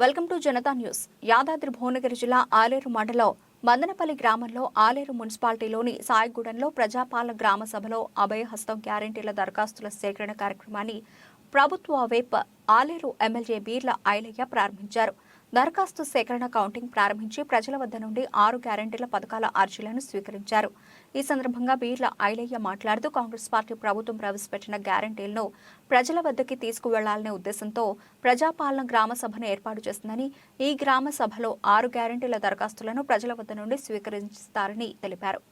Welcome to Janata news. Yadadri Bhuvanagiri జిల్లా ఆలేరు మండలం మందనపల్లి గ్రామంలో ఆలేరు మున్సిపాలిటీలోని సాయిగూడెంలో ప్రజాపాలన గ్రామ సభలో అభయహస్తం గ్యారంటీల దరఖాస్తుల సేకరణ కార్యక్రమాన్ని ప్రభుత్వ వేప్ ఆలేరు ఎమ్మెల్యే బీర్ల ఐలయ్య ప్రారంభించారు. దరఖాస్తు సేకరణ కౌంటింగ్ ప్రారంభించి ప్రజల వద్ద నుండి ఆరు గ్యారంటీల పథకాల అర్జీలను స్వీకరించారు. ఈ సందర్భంగా బీర్ల ఐలయ్య మాట్లాడుతూ కాంగ్రెస్ పార్టీ ప్రభుత్వం ప్రవేశపెట్టిన గ్యారంటీలను ప్రజల వద్దకి తీసుకువెళ్ళాలనే ఉద్దేశంతో ప్రజాపాలన గ్రామ సభను ఏర్పాటు చేస్తుందని ఈ గ్రామ సభలో ఆరు గ్యారంటీల దరఖాస్తులను ప్రజల వద్ద నుండి స్వీకరిస్తారని తెలిపారు.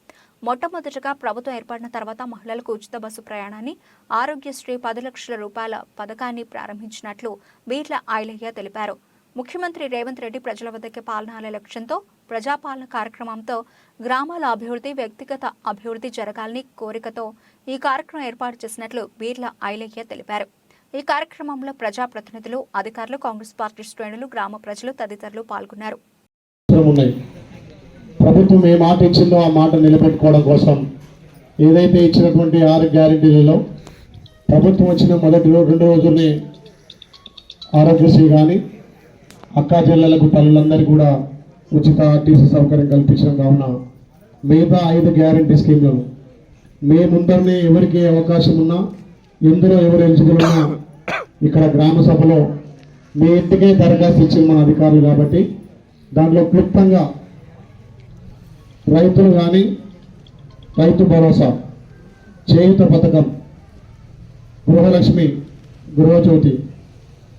మొట్టమొదటగా ప్రభుత్వం ఏర్పడిన తర్వాత మహిళలకు ఉచిత బస్సు ప్రయాణాన్ని ఆరోగ్యశ్రీ పది లక్షల రూపాయల పథకాన్ని ప్రారంభించినట్లు బీర్ల ఐలయ్య తెలిపారు. ముఖ్యమంత్రి రేవంత్ రెడ్డి ప్రజల వద్దకే పాలనాల లక్ష్యంతో ప్రజాపాలన కార్యక్రమంతో గ్రామాల అభివృద్ధి వ్యక్తిగత అభివృద్ధి జరగాలని కోరికతో ఈ కార్యక్రమం ఏర్పాటు చేసినట్లు బీర్ల ఐలయ్య తెలిపారు. ఈ కార్యక్రమంలో ప్రజాప్రతినిధులు అధికారులు కాంగ్రెస్ పార్టీ శ్రేణులు గ్రామ ప్రజలు తదితరులు పాల్గొన్నారు. ప్రభుత్వం ఏ మాట ఇచ్చిందో ఆ మాట నిలబెట్టుకోవడం కోసం ఏదైతే ఇచ్చినటువంటి ఆరు గ్యారెంటీలలో ప్రభుత్వం వచ్చిన మొదటి రెండు రోజుల్ని ఆరోగ్యశ్రీ కానీ అక్కా చెల్లెలకు తల్లులందరికీ కూడా ఉచిత ఆర్టీసీ సౌకర్యం కల్పించడం కావున మిగతా ఐదు గ్యారెంటీ స్కీమ్లను మే ముందరనే ఎవరికి అవకాశం ఉన్నా ఎందులో ఎవరు ఎలిజిబుల్ ఉన్నా ఇక్కడ గ్రామ సభలో మీ ఇంటికే దరఖాస్తు ఇచ్చిన మన అధికారులు కాబట్టి దాంట్లో క్లుప్తంగా రైతులు కానీ రైతు భరోసా చేయుత పథకం గృహలక్ష్మి గృహజ్యోతి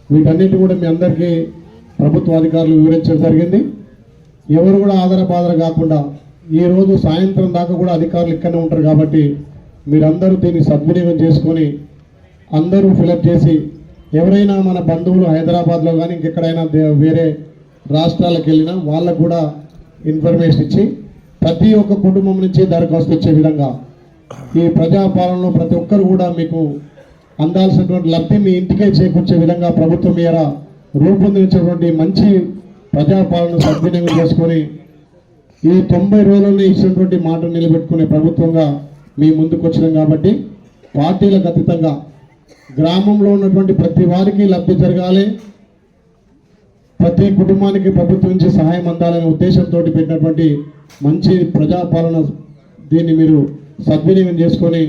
వీటన్నిటి కూడా మీ అందరికీ ప్రభుత్వ అధికారులు వివరించడం జరిగింది. ఎవరు కూడా ఆధార బాధర కాకుండా ఈ రోజు సాయంత్రం దాకా కూడా అధికారులు ఇక్కడనే ఉంటారు కాబట్టి మీరందరూ దీన్ని సద్వినియోగం చేసుకొని అందరూ ఫిలప్ చేసి ఎవరైనా మన బంధువులు హైదరాబాద్లో కానీ ఇంకెక్కడైనా వేరే రాష్ట్రాలకు వెళ్ళినా వాళ్ళకు కూడా ఇన్ఫర్మేషన్ ఇచ్చి ప్రతి ఒక్క కుటుంబం నుంచి దరఖాస్తు వచ్చే విధంగా ఈ ప్రజాపాలనలో ప్రతి ఒక్కరు కూడా మీకు అందాల్సినటువంటి లబ్ధి మీ ఇంటికే చేకూర్చే విధంగా ప్రభుత్వం మీద రూపొందించినటువంటి మంచి ప్రజాపాలన సద్వినియోగం చేసుకొని ఈ తొంభై రోజుల్లో ఇచ్చినటువంటి మాట నిలబెట్టుకునే ప్రభుత్వంగా మీ ముందుకు వచ్చినాం కాబట్టి పార్టీలకు అతీతంగా గ్రామంలో ఉన్నటువంటి ప్రతి వారికి లబ్ధి జరగాలి. ప్రతి కుటుంబానికి ప్రభుత్వం నుంచి సహాయం అందాలనే ఉద్దేశంతో పెట్టినటువంటి మంచి ప్రజాపాలన దీన్ని మీరు సద్వినియోగం చేసుకొని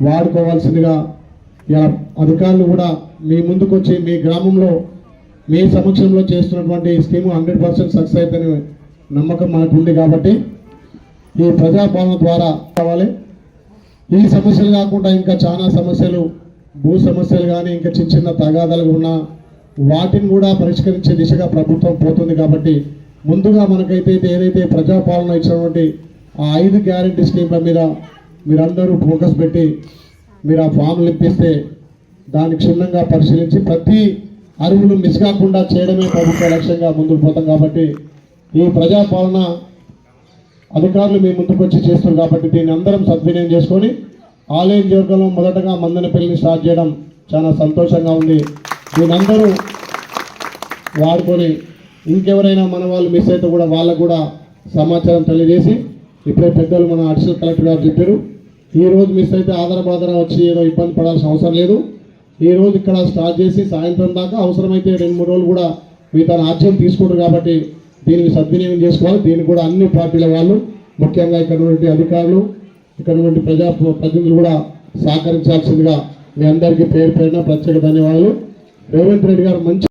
వాడుకోవాల్సిందిగా ఇలా అధికారులు కూడా మీ ముందుకు వచ్చి మీ గ్రామంలో మీ సమక్షంలో చేస్తున్నటువంటి స్కీమ్ హండ్రెడ్ పర్సెంట్ సక్సెస్ అవుతుందని నమ్మకం మనకు ఉంది కాబట్టి ఈ ప్రజాపాలన ద్వారా కావాలి. ఈ సమస్యలు కాకుండా ఇంకా చాలా సమస్యలు భూ సమస్యలు కానీ ఇంకా చిన్న చిన్న తగాదాలు ఉన్నా వాటిని కూడా పరిష్కరించే దిశగా ప్రభుత్వం పోతుంది కాబట్టి ముందుగా మనకైతే ఏదైతే ప్రజాపాలన ఇచ్చినటువంటి ఆ ఐదు గ్యారంటీ స్కీమ్ల మీద మీరందరూ ఫోకస్ పెట్టి మీరు ఆ ఫామ్లు ఇప్పిస్తే దాన్ని క్షుణ్ణంగా పరిశీలించి ప్రతి అరువులు మిస్ కాకుండా చేయడమే ప్రభుత్వ లక్ష్యంగా ముందుకు పోతాం కాబట్టి ఈ ప్రజాపాలన అధికారులు మీ ముందుకు వచ్చి చేస్తారు కాబట్టి దీన్ని అందరం సద్వినియోగం చేసుకొని ఆలయ నియోజకవర్గంలో మొదటగా మందనపల్లిని స్టార్ట్ చేయడం చాలా సంతోషంగా ఉంది. దీనందరూ వాడుకొని ఇంకెవరైనా మన వాళ్ళు మిస్ అయితే కూడా వాళ్ళకు కూడా సమాచారం తెలియజేసి ఇప్పుడే పెద్దలు మన అడిషనల్ కలెక్టర్ గారు చెప్పారు. ఈ రోజు మిస్ అయితే ఆధార బాధర వచ్చి ఏదో ఇబ్బంది పడాల్సిన అవసరం లేదు. ఈ రోజు ఇక్కడ స్టార్ట్ చేసి సాయంత్రం దాకా అవసరమైతే రెండు మూడు రోజులు కూడా మీ తన ఆర్జం తీసుకుంటారు కాబట్టి దీనికి సద్వినియోగం చేసుకోవాలి. దీనికి కూడా అన్ని పార్టీల వాళ్ళు ముఖ్యంగా ఇక్కడ ఉన్నటువంటి అధికారులు ఇక్కడ ఉన్నటువంటి ప్రజా ప్రతినిధులు కూడా సహకరించాల్సిందిగా మీ అందరికీ పేరు పేరున ప్రత్యేక ధన్యవాదాలు. రేవంత్ రెడ్డి గారు మంచి